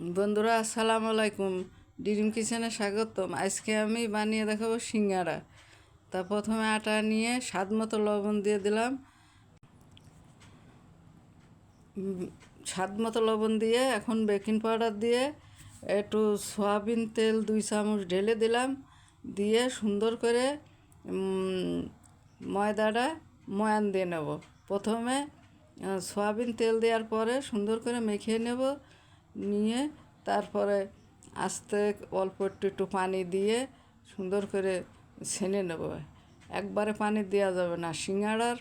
বন্ধুরা, আসসালামু আলাইকুম। ডিরিম কিচেনে স্বাগতম। আজকে আমি বানিয়ে দেখাবো সিঙ্গারা। তা প্রথমে আটা নিয়ে স্বাদ মতো লবণ দিয়ে দিলাম। স্বাদ মতো লবণ দিয়ে এখন বেকিং পাউডার দিয়ে একটু সয়াবিন তেল দুই চামচ ঢেলে দিলাম। দিয়ে সুন্দর করে ময়দাটা ময়ান দিয়ে নেব। প্রথমে সয়াবিন তেল দেওয়ার পরে সুন্দর করে মেখে নেব। নিয়ে তারপরে আস্তে অল্প একটু একটু পানি দিয়ে সুন্দর করে ছেনে নেব। একবারে পানি দেওয়া যাবে না। সিঙ্গাড়ার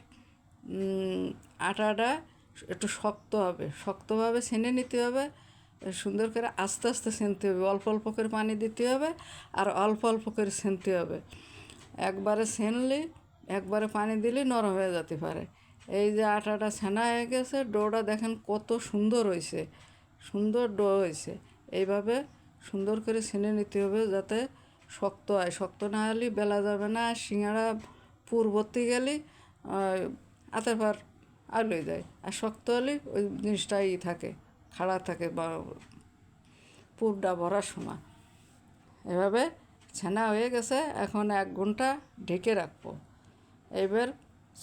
উম, আটাটা একটু শক্ত হবে। শক্তভাবে ছেনে নিতে হবে। সুন্দর করে আস্তে আস্তে ছেনতে হবে। অল্প অল্প করে পানি দিতে হবে আর অল্প অল্প করে ছেনতে হবে। একবারে ছেনলে একবারে পানি দিলে নরম হয়ে যেতে পারে। এই যে আটাটা ছানা হয়ে গেছে ডোটা দেখেন কত সুন্দর হয়েছে। সুন্দর ডো হয়েছে। এইভাবে সুন্দর করে ছেনে নিতে হবে যাতে শক্ত হয়। শক্ত না হলে বেলা যাবে না আর সিঙ্গাড়া পুর ভর্তি গেলে আতের পার আলুই যায়। আর শক্ত হলে ওই জিনিসটাই থাকে, খাড়া থাকে বা পুরটা ভরার সময়। এভাবে ছানা হয়ে গেছে, এখন এক ঘণ্টা ঢেকে রাখব। এবার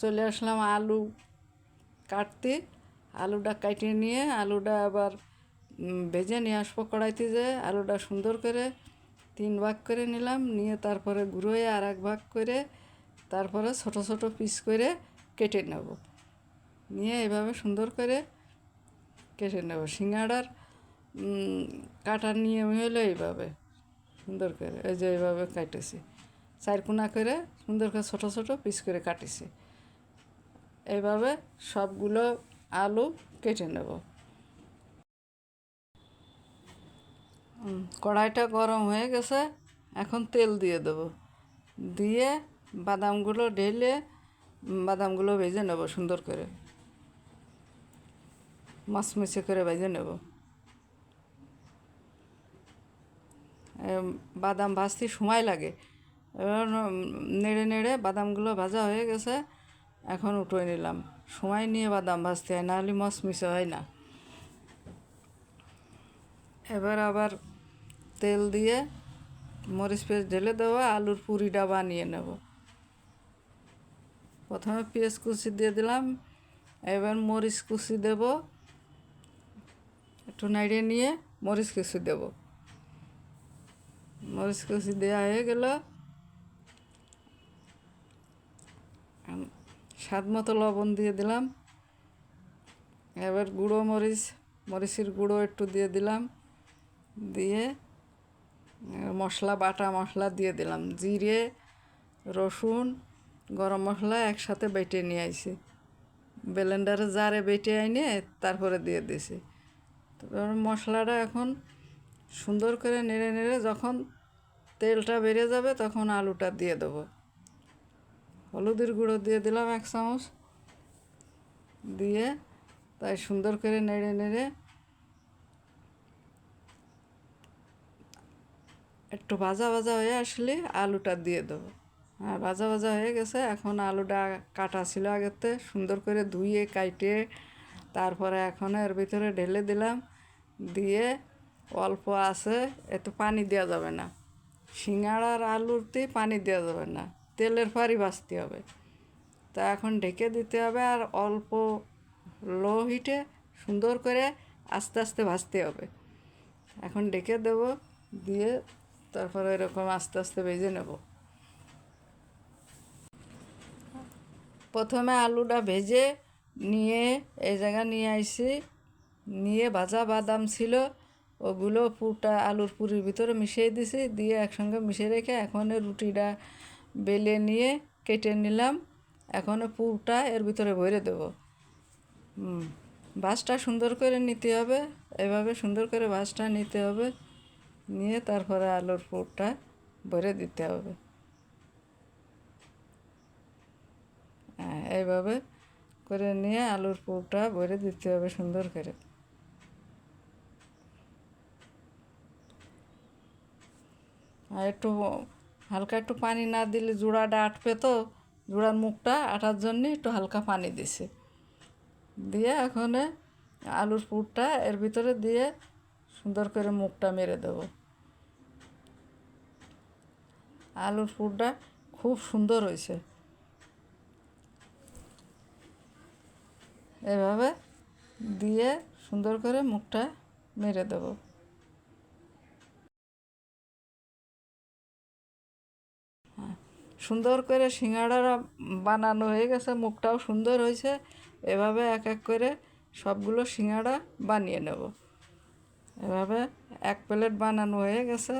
চলে আসলাম আলু কাটতে। আলুটা কাটিয়ে নিয়ে, আলুটা আবার ভেজে নিয়ে আসব কড়াইতে যে আলুটা সুন্দর করে তিন ভাগ করে নিলাম, নিয়ে তারপরে গুঁড়োয় আর এক ভাগ করে তারপরে ছোট ছোট পিস করে কেটে নেব। নিয়ে এভাবে সুন্দর করে কেটে নেব। সিঙ্গাড়ার কাটার নিয়ম হলো এইভাবে। সুন্দর করে, এই যে এইভাবে কাটেছি চারকোনা করে সুন্দর করে ছোটো ছোটো পিস করে কাটিছি। এইভাবে সবগুলো আলু কেটে নেব। কড়াইটা গরম হয়ে গেছে, এখন তেল দিয়ে দেব। দিয়ে বাদামগুলো ঢেলে বাদামগুলো ভেজে নেব সুন্দর করে। মাছমেছে করে ভেজে নেব। বাদাম ভাজতে সময় লাগে। এবার নেড়ে নেড়ে বাদামগুলো ভাজা হয়ে গেছে, এখন উঠে নিলাম। সময় নিয়ে বাদাম ভাজতে হয়, নাহলে মশমিশে হয় না। এবার আবার তেল দিয়ে মরিচ পেঁয়াজ ঢেলে দেবো, আলুর পুরিটা বানিয়ে নেব। প্রথমে পেঁয়াজ কুচি দিয়ে দিলাম, এবার মরিচ কুচি দেব। একটু নাড়িয়ে নিয়ে মরিচ কুচি দেব। মরিচ কুচি দেওয়া হয়ে গেল। স্বাদ মতো লবণ দিয়ে দিলাম। এবার গুঁড়ো মরিচ, মরিচের গুঁড়ো একটু দিয়ে দিলাম। দিয়ে মশলা, বাটা মশলা দিয়ে দিলাম। জিরে, রসুন, গরম মশলা একসাথে বেটে নিয়ে আইছি। ব্লেন্ডারে জারে বেটে আইনে তারপরে দিয়ে দিছি। তারপর মশলাটা এখন সুন্দর করে নেড়ে নেড়ে যখন তেলটা বেড়ে যাবে তখন আলুটা দিয়ে দেবো। হলুদের গুঁড়ো দিয়ে দিলাম এক চামচ। দিয়ে তাই সুন্দর করে নেড়ে নেড়ে একটু ভাজা ভাজা হয়ে আসলে আলুটা দিয়ে দেবো। আর ভাজা ভাজা হয়ে গেছে, এখন আলুটা কাটা ছিল আগেতে সুন্দর করে ধুয়ে কাইটে তারপরে এখন এর ভিতরে ঢেলে দিলাম। দিয়ে অল্প আছে, এত পানি দেওয়া যাবে না। সিঙ্গাড়ার আলুতে পানি দেওয়া যাবে না, তেলের ফারি ভাজতে হবে। তা এখন ঢেকে দিতে হবে আর অল্প লো হিটে সুন্দর করে আস্তে আস্তে ভাজতে হবে। এখন ঢেকে দেব, দিয়ে তারপরে এরকম আস্তে আস্তে ভেজে নেব। প্রথমে আলুটা ভেজে নিয়ে এই জায়গা নিয়ে আইসি। নিয়ে ভাজা বাদাম ছিল, ওগুলো পুরটা আলুর পুরির ভিতরে মিশিয়ে দিছি, দিয়ে একসঙ্গে মিশিয়ে রেখে এখন রুটিটা বেলে নিয়ে কেটে নিলাম। এখন পুরটা এর ভিতরে ভরে দেবো। বাসটা সুন্দর করে নিতে হবে। এভাবে সুন্দর করে বাসটা নিতে হবে। নিয়ে তারপরে আলুর পুরটা ভরে দিতে হবে। হ্যাঁ এইভাবে করে নিয়ে আলুর পুরটা ভরে দিতে হবে সুন্দর করে। আর একটু হালকা একটু পানি না দিলে জোড়াটা আটবে তো, জোড়ার মুখটা আটার জন্যে একটু হালকা পানি দিছে। দিয়ে এখন আলুর পুরটা এর ভিতরে দিয়ে সুন্দর করে মুখটা মেরে দেবো। আলুর পুরটা খুব সুন্দর হয়েছে। এভাবে দিয়ে সুন্দর করে মুখটা মেরে দেবো। হ্যাঁ, সুন্দর করে সিঙ্গাড়ারা বানানো হয়ে গেছে মুখটাও সুন্দর হয়েছে। এভাবে এক এক করে সবগুলো সিঙ্গাড়া বানিয়ে নেব। এভাবে এক প্লেট বানানো হয়ে গেছে।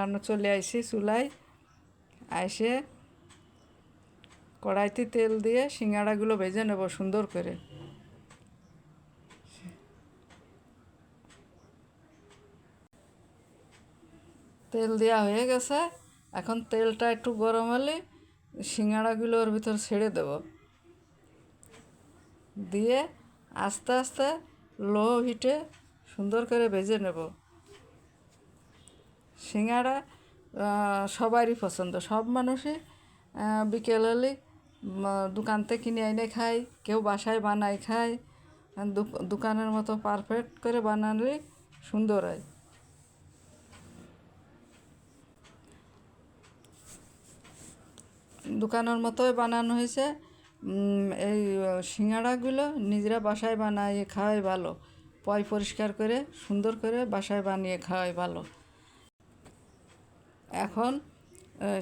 আর চলে আইসি চুলায়। আইসে কড়াইতে তেল দিয়ে সিঙ্গাড়াগুলো ভেজে নেব সুন্দর করে। তেল দেওয়া হয়ে গেছে। এখন তেলটা একটু গরম হলে সিঙ্গাড়াগুলো ওর ভিতর ছেড়ে দেব। দিয়ে আস্তে আস্তে লো হিটে সুন্দর করে ভেজে নেব। সিঙ্গাড়া সবারই পছন্দ। সব মানুষই বিকেল হলে দোকান থেকে কিনে এনে খায়। কেউ বাসায় বানায় খায়। দোকানের মতো পারফেক্ট করে বানালে সুন্দর হয়। দোকানের মতোই বানানো হয়েছে। এই সিঙ্গাড়াগুলো নিজেরা বাসায় বানায় খাওয়াই ভালো। পয় পরিষ্কার করে, সুন্দর করে বাসায় বানিয়ে খাওয়াই ভালো। এখন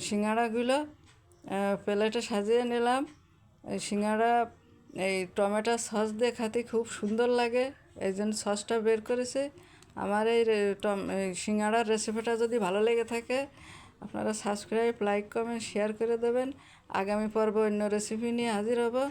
সিঙ্গাড়াগুলো প্লেটে সাজিয়ে নিলাম। সিঙ্গাড়া, এই টমেটো সস দিয়ে খাতে খুব সুন্দর লাগে। এই জন্য সসটা বের করেছি। আমার এই টম- সিঙ্গাড়ার রেসিপিটা যদি ভালো লেগে থাকে, আপনারা সাবস্ক্রাইব লাইক কমেন্ট শেয়ার করে দেবেন। আগামী পর্ব অন্য রেসিপি নিয়ে হাজির হব।